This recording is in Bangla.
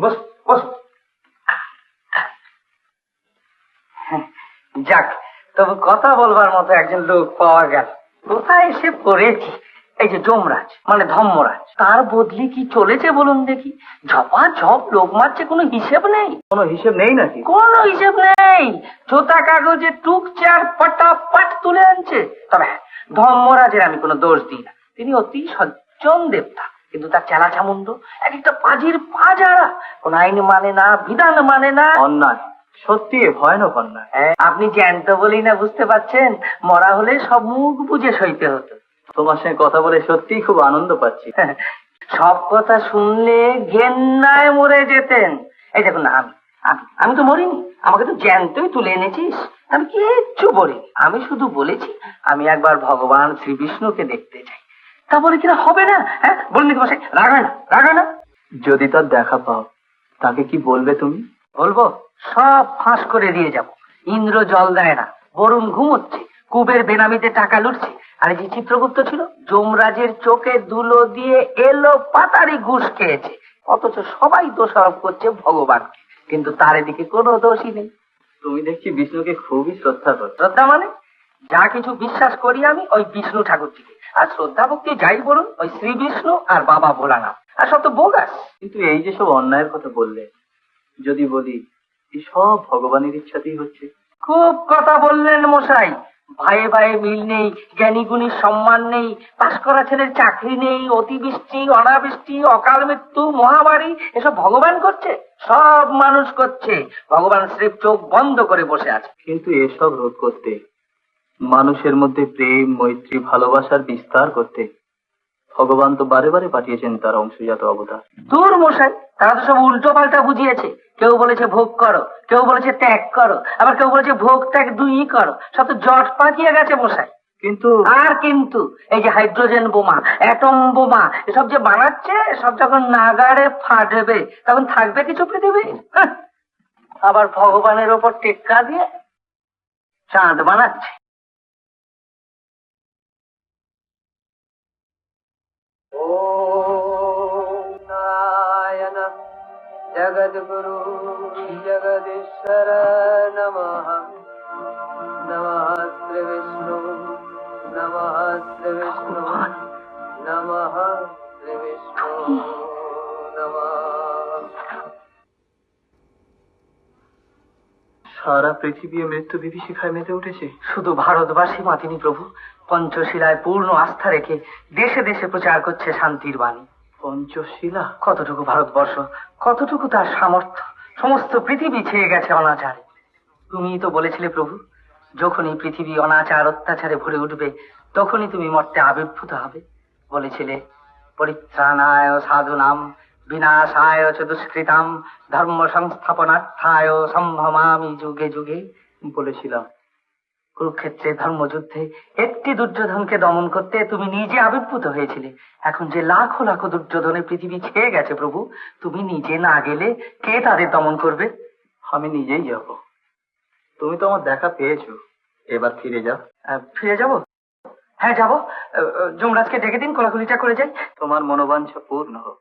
বস বস। যাক তবে কথা বলবার মতো একজন লোক পাওয়া গেল। কোথায় এসে পড়েছি? এই যে যমরাজ মানে ধম্মরাজ তার বদলি কি চলেছে বলুন দেখি? ঝপা ঝপ লোক মারছে কোনো হিসেব নেই। কোনো হিসেব নেই নাকি? কোনো হিসেব নেই। চোতা কাগজে টুকছে আর পটাপট তুলে আনছে। তবে হ্যাঁ, ধর্মরাজের আমি কোনো দোষ দিই না। তিনি অতি সজ্জন দেবতা। কিন্তু তার চেলা চামুন্ড এক একটা পাজির পাজারা। কোন আইন মানে না বিধান মানে না। অন্যায়। সত্যি ভয়ানক অন্যায়। হ্যাঁ, আপনি জ্যান্ত বলেই না বুঝতে পারছেন? মরা হলে সব মুখ বুঝে সইতে হতো। তোমার সঙ্গে কথা বলে সত্যি খুব আনন্দ পাচ্ছি। সব কথা শুনলে ঘেন্নায় মরে যেতেন। এই দেখুন না আমি আমি আমি তো মরিনি। আমাকে তো জ্যান্তই তুলে এনেছিস। আমি কিচ্ছু বলিনি আমি শুধু বলেছি আমি একবার ভগবান শ্রীবিষ্ণুকে দেখতে চাই। তা বলে কিনা হবে না? হ্যাঁ? বলুন বসে রাগায় না রাগায় না? যদি তার দেখা পাও তাকে কি বলবে তুমি? বলব সব ফাঁস করে দিয়ে যাব। ইন্দ্র জল দেয় না বরুণ ঘুমোচ্ছে কুবের বেনামিতে টাকা লুটছে। আর যে চিত্রগুপ্ত ছিল যমরাজের চোখে দুলো দিয়ে এলো পাতারি ঘুষ খেয়েছে। অথচ সবাই দোষারোপ করছে ভগবানকে কিন্তু তার এদিকে কোনো দোষই নেই। তুমি দেখছি বিষ্ণুকে খুবই শ্রদ্ধা করো শ্রদ্ধা মানে? যা কিছু বিশ্বাস করি আমি ওই বিষ্ণু ঠাকুরজিকে আর শ্রদ্ধা ভক্তি যাই বলুন ওই শ্রী বিষ্ণু আর বাবা ভোলানাথ। আর সব তো বোগাস। কিন্তু এই যে সব অন্যায়ের কথা বললে যদি বলি এই সব ভগবানের ইচ্ছাতেই হচ্ছে। খুব কথা বললেন মশাই। ভাইয়ে ভাইয়ে মিল নেই জ্ঞানী গুণীর সম্মান নেই পাশ করা ছেলের চাকরি নেই অতিবৃষ্টি অনাবৃষ্টি অকাল মৃত্যু মহামারী এসব ভগবান করছে? সব মানুষ করছে। ভগবান স্রেফ চোখ বন্ধ করে বসে আছে। কিন্তু এসব রোধ করতে মানুষের মধ্যে প্রেম মৈত্রী ভালোবাসার বিস্তার করতে। ভগবান তো বারে বারে পাঠিয়েছেন তার অংশজাত অবতার। দূর মশাই তারা তো সব উল্টো পাল্টা বুঝিয়েছে। কেউ বলেছে ভোগ করো কেউ বলেছে ত্যাগ করো আবার কেউ বলেছে ভোগ ত্যাগ দুই করো। সব তো জট পাকিয়ে গেছে মশাই। কিন্তু আর কিন্তু এই যে হাইড্রোজেন বোমা অ্যাটম বোমা এসব যে বানাচ্ছে সব যখন নাগাড়ে ফাটবে তখন থাকবে কিছু পৃথিবী। আবার ভগবানের ওপর টেক্কা দিয়ে চাঁদ বানাচ্ছে। जगद्गुरु जगदीश्वर नमः नमः श्रीविष्णु সারা পৃথিবী মৃত্যু বিভীষিকায় মেতে উঠেছে। শুধু ভারতবাসী মাতিনি প্রভু। পঞ্চশিলায় পূর্ণ আস্থা রেখে দেশে দেশে প্রচার করছে শান্তির বাণী। পঞ্চশিলা? কতটুকু ভারতবর্ষ কতটুকু তার সামর্থ্য? সমস্ত পৃথিবী ছেয়ে গেছে অনাচারে। তুমি তো বলেছিলে প্রভু যখনই পৃথিবী অনাচার অত্যাচারে ভরে উঠবে তখনই তুমি মর্তে আবির্ভূত হবে। বলেছিলে পরিত্রাণায় সাধুনাম বিনাশায় চ দুষ্কৃতাম ধর্ম সংস্থাপনার্থায় সম্ভমামি যুগে যুগে বলেছিলাম কুরুক্ষেত্রে ধর্মযুদ্ধে একটি দুর্যোধনকে দমন করতে তুমি নিজে আবির্ভূত হয়েছিলে। এখন যে লাখো লাখো দুর্যোধনে পৃথিবী ছেয়ে গেছে প্রভু তুমি নিজে না গেলে কে তাদের দমন করবে? আমি নিজেই যাব। তুমি তো আমার দেখা পেয়েছ। এবার ফিরে যাও। ফিরে যাব? হ্যাঁ যাব। যমরাজকে ডেকে দিন কোলাকুলিটা করে যাই। তোমার মনোবাঞ্ছা পূর্ণ হোক।